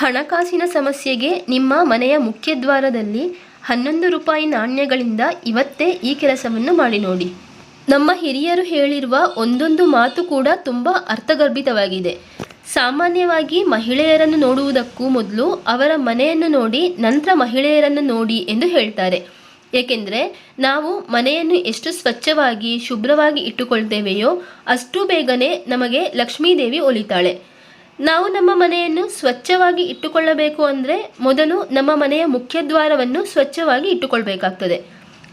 ಹಣಕಾಸಿನ ಸಮಸ್ಯೆಗೆ ನಿಮ್ಮ ಮನೆಯ ಮುಖ್ಯದ್ವಾರದಲ್ಲಿ ಹನ್ನೊಂದು ರೂಪಾಯಿ ನಾಣ್ಯಗಳಿಂದ ಇವತ್ತೇ ಈ ಕೆಲಸವನ್ನು ಮಾಡಿ ನೋಡಿ. ನಮ್ಮ ಹಿರಿಯರು ಹೇಳಿರುವ ಒಂದೊಂದು ಮಾತು ಕೂಡ ತುಂಬ ಅರ್ಥಗರ್ಭಿತವಾಗಿದೆ. ಸಾಮಾನ್ಯವಾಗಿ ಮಹಿಳೆಯರನ್ನು ನೋಡುವುದಕ್ಕೂ ಮೊದಲು ಅವರ ಮನೆಯನ್ನು ನೋಡಿ, ನಂತರ ಮಹಿಳೆಯರನ್ನು ನೋಡಿ ಎಂದು ಹೇಳ್ತಾರೆ. ಏಕೆಂದರೆ, ನಾವು ಮನೆಯನ್ನು ಎಷ್ಟು ಸ್ವಚ್ಛವಾಗಿ, ಶುಭ್ರವಾಗಿ ಇಟ್ಟುಕೊಳ್ತೇವೆಯೋ ಅಷ್ಟು ಬೇಗನೆ ನಮಗೆ ಲಕ್ಷ್ಮೀದೇವಿ ಒಲಿತಾಳೆ. ನಾವು ನಮ್ಮ ಮನೆಯನ್ನು ಸ್ವಚ್ಛವಾಗಿ ಇಟ್ಟುಕೊಳ್ಳಬೇಕು ಅಂದರೆ ಮೊದಲು ನಮ್ಮ ಮನೆಯ ಮುಖ್ಯದ್ವಾರವನ್ನು ಸ್ವಚ್ಛವಾಗಿ ಇಟ್ಟುಕೊಳ್ಬೇಕಾಗ್ತದೆ.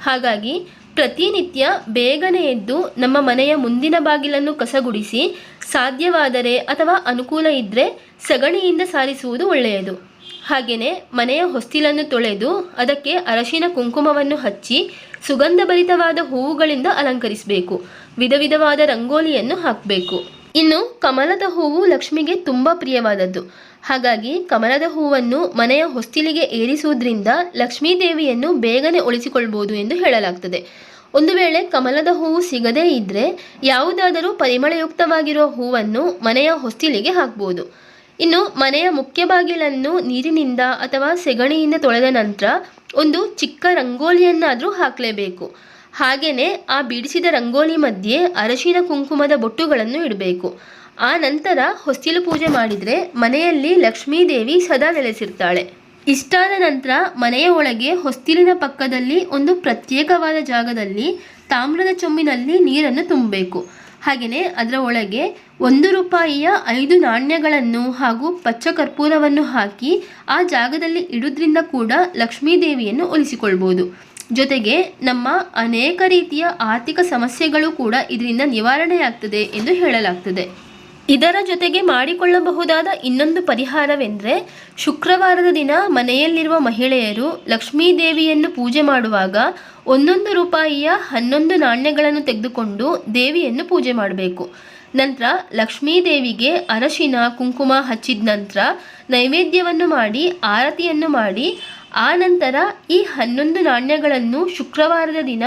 ಹಾಗಾಗಿ ಪ್ರತಿನಿತ್ಯ ಬೇಗನೆ ಎದ್ದು ನಮ್ಮ ಮನೆಯ ಮುಂದಿನ ಬಾಗಿಲನ್ನು ಕಸಗುಡಿಸಿ ಸಾಧ್ಯವಾದರೆ ಅಥವಾ ಅನುಕೂಲ ಇದ್ದರೆ ಸಗಣಿಯಿಂದ ಸಾರಿಸುವುದು ಒಳ್ಳೆಯದು. ಹಾಗೆಯೇ ಮನೆಯ ಹೊಸ್ತಿಲನ್ನು ತೊಳೆದು ಅದಕ್ಕೆ ಅರಶಿನ ಕುಂಕುಮವನ್ನು ಹಚ್ಚಿ ಸುಗಂಧಭರಿತವಾದ ಹೂವುಗಳಿಂದ ಅಲಂಕರಿಸಬೇಕು. ವಿಧ ವಿಧವಾದ ರಂಗೋಲಿಯನ್ನು ಹಾಕಬೇಕು. ಇನ್ನು ಕಮಲದ ಹೂವು ಲಕ್ಷ್ಮಿಗೆ ತುಂಬ ಪ್ರಿಯವಾದದ್ದು. ಹಾಗಾಗಿ ಕಮಲದ ಹೂವನ್ನು ಮನೆಯ ಹೊಸ್ತಿಲಿಗೆ ಏರಿಸುವುದರಿಂದ ಲಕ್ಷ್ಮೀ ದೇವಿಯನ್ನು ಬೇಗನೆ ಉಳಿಸಿಕೊಳ್ಬೋದು ಎಂದು ಹೇಳಲಾಗ್ತದೆ. ಒಂದು ವೇಳೆ ಕಮಲದ ಹೂವು ಸಿಗದೇ ಇದ್ದರೆ ಯಾವುದಾದರೂ ಪರಿಮಳಯುಕ್ತವಾಗಿರುವ ಹೂವನ್ನು ಮನೆಯ ಹೊಸ್ತಿಲಿಗೆ ಹಾಕ್ಬೋದು. ಇನ್ನು ಮನೆಯ ಮುಖ್ಯ ಬಾಗಿಲನ್ನು ನೀರಿನಿಂದ ಅಥವಾ ಸೆಗಣಿಯಿಂದ ತೊಳೆದ ನಂತರ ಒಂದು ಚಿಕ್ಕ ರಂಗೋಲಿಯನ್ನಾದರೂ ಹಾಕಲೇಬೇಕು. ಹಾಗೆಯೇ ಆ ಬಿಡಿಸಿದ ರಂಗೋಲಿ ಮಧ್ಯೆ ಅರಶಿನ ಕುಂಕುಮದ ಬೊಟ್ಟುಗಳನ್ನು ಇಡಬೇಕು. ಆ ನಂತರ ಹೊಸ್ತಿಲು ಪೂಜೆ ಮಾಡಿದರೆ ಮನೆಯಲ್ಲಿ ಲಕ್ಷ್ಮೀದೇವಿ ಸದಾ ನೆಲೆಸಿರ್ತಾಳೆ. ಇಷ್ಟಾದ ನಂತರ ಮನೆಯ ಒಳಗೆ ಹೊಸ್ತಿಲಿನ ಪಕ್ಕದಲ್ಲಿ ಒಂದು ಪ್ರತ್ಯೇಕವಾದ ಜಾಗದಲ್ಲಿ ತಾಮ್ರದ ಚೊಂಬಿನಲ್ಲಿ ನೀರನ್ನು ತುಂಬಬೇಕು. ಹಾಗೆಯೇ ಅದರ ಒಳಗೆ ಒಂದು ರೂಪಾಯಿಯ ಐದು ನಾಣ್ಯಗಳನ್ನು ಹಾಗೂ ಪಚ್ಚ ಕರ್ಪೂರವನ್ನು ಹಾಕಿ ಆ ಜಾಗದಲ್ಲಿ ಇಡುವುದರಿಂದ ಕೂಡ ಲಕ್ಷ್ಮೀ ದೇವಿಯನ್ನು ಜೊತೆಗೆ ನಮ್ಮ ಅನೇಕ ರೀತಿಯ ಆರ್ಥಿಕ ಸಮಸ್ಯೆಗಳು ಕೂಡ ಇದರಿಂದ ನಿವಾರಣೆಯಾಗ್ತದೆ ಎಂದು ಹೇಳಲಾಗ್ತದೆ. ಇದರ ಜೊತೆಗೆ ಮಾಡಿಕೊಳ್ಳಬಹುದಾದ ಇನ್ನೊಂದು ಪರಿಹಾರವೆಂದರೆ, ಶುಕ್ರವಾರದ ದಿನ ಮನೆಯಲ್ಲಿರುವ ಮಹಿಳೆಯರು ಲಕ್ಷ್ಮೀ ದೇವಿಯನ್ನು ಪೂಜೆ ಮಾಡುವಾಗ ಒಂದೊಂದು ರೂಪಾಯಿಯ ಹನ್ನೊಂದು ನಾಣ್ಯಗಳನ್ನು ತೆಗೆದುಕೊಂಡು ದೇವಿಯನ್ನು ಪೂಜೆ ಮಾಡಬೇಕು. ನಂತರ ಲಕ್ಷ್ಮೀ ದೇವಿಗೆ ಅರಶಿನ, ಕುಂಕುಮ ಹಚ್ಚಿದ ನಂತರ ನೈವೇದ್ಯವನ್ನು ಮಾಡಿ, ಆರತಿಯನ್ನು ಮಾಡಿ ಆ ನಂತರ ಈ ಹನ್ನೊಂದು ನಾಣ್ಯಗಳನ್ನು ಶುಕ್ರವಾರದ ದಿನ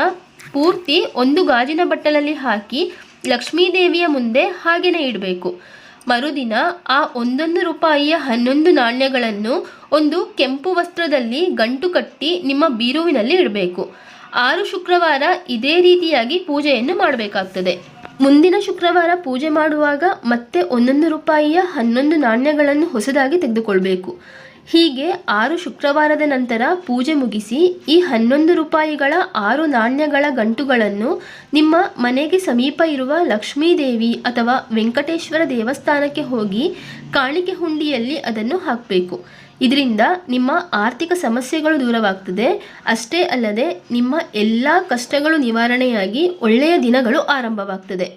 ಪೂರ್ತಿ ಒಂದು ಗಾಜಿನ ಬಟ್ಟಲಲ್ಲಿ ಹಾಕಿ ಲಕ್ಷ್ಮೀದೇವಿಯ ಮುಂದೆ ಹಾಗೆಯೇ ಇಡಬೇಕು. ಮರುದಿನ ಆ ಒಂದೊಂದು ರೂಪಾಯಿಯ ಹನ್ನೊಂದು ನಾಣ್ಯಗಳನ್ನು ಒಂದು ಕೆಂಪು ವಸ್ತ್ರದಲ್ಲಿ ಗಂಟು ಕಟ್ಟಿ ನಿಮ್ಮ ಬೀರುವಿನಲ್ಲಿ ಇಡಬೇಕು. ಆರು ಶುಕ್ರವಾರ ಇದೇ ರೀತಿಯಾಗಿ ಪೂಜೆಯನ್ನು ಮಾಡಬೇಕಾಗ್ತದೆ. ಮುಂದಿನ ಶುಕ್ರವಾರ ಪೂಜೆ ಮಾಡುವಾಗ ಮತ್ತೆ ಒಂದೊಂದು ರೂಪಾಯಿಯ ಹನ್ನೊಂದು ನಾಣ್ಯಗಳನ್ನು ಹೊಸದಾಗಿ ತೆಗೆದುಕೊಳ್ಬೇಕು. ಹೀಗೆ ಆರು ಶುಕ್ರವಾರದ ನಂತರ ಪೂಜೆ ಮುಗಿಸಿ ಈ ಹನ್ನೊಂದು ರೂಪಾಯಿಗಳ ಆರು ನಾಣ್ಯಗಳ ಗಂಟುಗಳನ್ನು ನಿಮ್ಮ ಮನೆಗೆ ಸಮೀಪ ಇರುವ ಲಕ್ಷ್ಮೀದೇವಿ ಅಥವಾ ವೆಂಕಟೇಶ್ವರ ದೇವಸ್ಥಾನಕ್ಕೆ ಹೋಗಿ ಕಾಣಿಕೆ ಹುಂಡಿಯಲ್ಲಿ ಅದನ್ನು ಹಾಕಬೇಕು. ಇದರಿಂದ ನಿಮ್ಮ ಆರ್ಥಿಕ ಸಮಸ್ಯೆಗಳು ದೂರವಾಗ್ತದೆ. ಅಷ್ಟೇ ಅಲ್ಲದೆ ನಿಮ್ಮ ಎಲ್ಲ ಕಷ್ಟಗಳು ನಿವಾರಣೆಯಾಗಿ ಒಳ್ಳೆಯ ದಿನಗಳು ಆರಂಭವಾಗ್ತದೆ.